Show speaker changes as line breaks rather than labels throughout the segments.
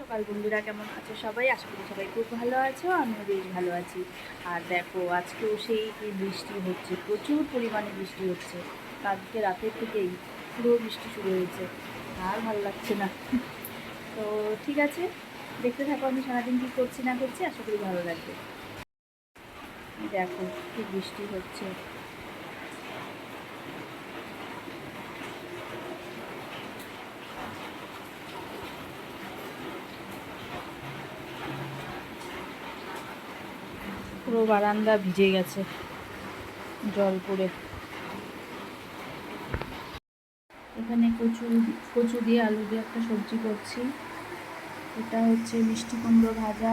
সকাল বন্ধুরা, কেমন আছো সবাই? আশা করি সবাই খুব ভালো আছো, আমিও বেশ ভালো আছি। আর দেখো, আজকেও সেই বৃষ্টি হচ্ছে, প্রচুর পরিমাণে বৃষ্টি হচ্ছে। কালকে রাতের থেকেই পুরো বৃষ্টি শুরু হয়েছে। আর ভালো লাগছে না। তো ঠিক আছে, দেখতে থাকো আমি সারাদিন কী করছি না করছি, আশা করি ভালো লাগবে। দেখো কি বৃষ্টি হচ্ছে। পুরো বারান্দা ভিজে গেছে, জল পড়ে। এখানে কচু কচু দিয়ে আলু দিয়ে একটা সবজি করছি। এটা হচ্ছে মিষ্টি কুমড়ো ভাজা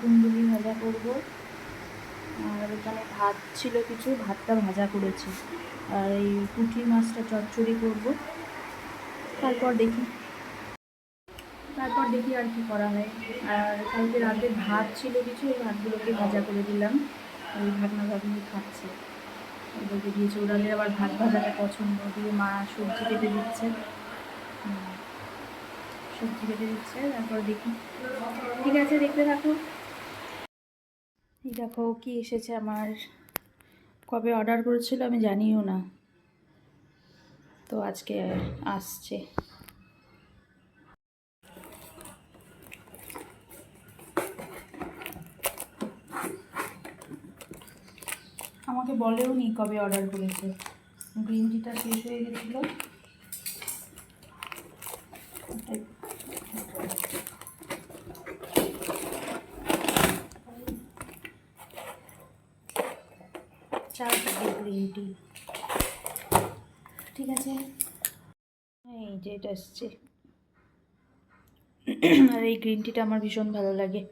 কুন্দুলি ভাজা করব। আর এখানে ভাত ছিল কিছু, ভাতটা ভাজা করেছি। আর এই পুঁটি মাছটা চচ্চড়ি করব। তারপর দেখি। তারপর দেখি আর কি করা হয়। আর কালকে রাতে ভাত ছিল কিছু, ওই ভাতগুলোকে ভাজা করে দিলাম। ওই ভাগনা ভাগনি খাচ্ছে। ওদেরকে দিয়েছে। ওরাদের আবার ভাত ভাজাটা পছন্দ। দিয়ে মা সবজি কেটে দিচ্ছে। সবজি কেটে দিচ্ছে। তারপর দেখি। ঠিক আছে, দেখতে থাকো এই দেখো, কি এসেছে আমার। কবে অর্ডার করেছিল আমি জানিও না। তো আজকে আসছে। বলেও নি কবে অর্ডার করেছে। গ্রিন টিটা শেষ হয়ে গেছিল। গ্রিন টি ঠিক আছে? এই যে এটা আর এই গ্রিন টিটা আমার ভীষণ ভালো লাগে।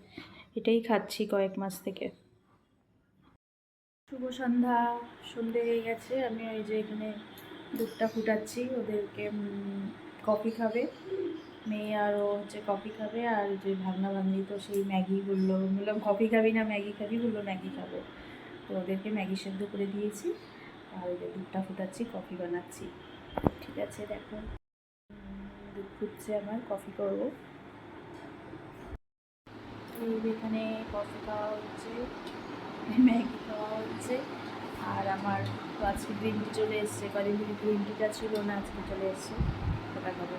এটাই খাচ্ছি কয়েক মাস থেকে। শুভ সন্ধ্যা, সন্ধে হয়ে গেছে। আমি ওই যে এখানে দুধটা ফুটাচ্ছি, ওদেরকে কফি খাবে। মেয়ে আরও হচ্ছে কফি খাবে, আর যে ভাগনা ভাগ্নি তো সেই ম্যাগি বলল বললাম, কফি খাবি না, ম্যাগি খাবি? বলল, ম্যাগি খাব। তো ওদেরকে ম্যাগি সেদ্ধ করে দিয়েছি, আর ওই যে দুধটা ফুটাচ্ছি, কফি বানাচ্ছি। ঠিক আছে, দেখো। দুধ ফুটছে আমার, কফি করব। এখানে কফি খাওয়া হচ্ছে। ম্যাগি খাওয়া হচ্ছে। আর আমার তো আজকে গ্রিন টি চলে এসছে, কদিন থেকে গ্রিন টিটা ছিল না, আজকে চলে এসছে। ওটা খাব।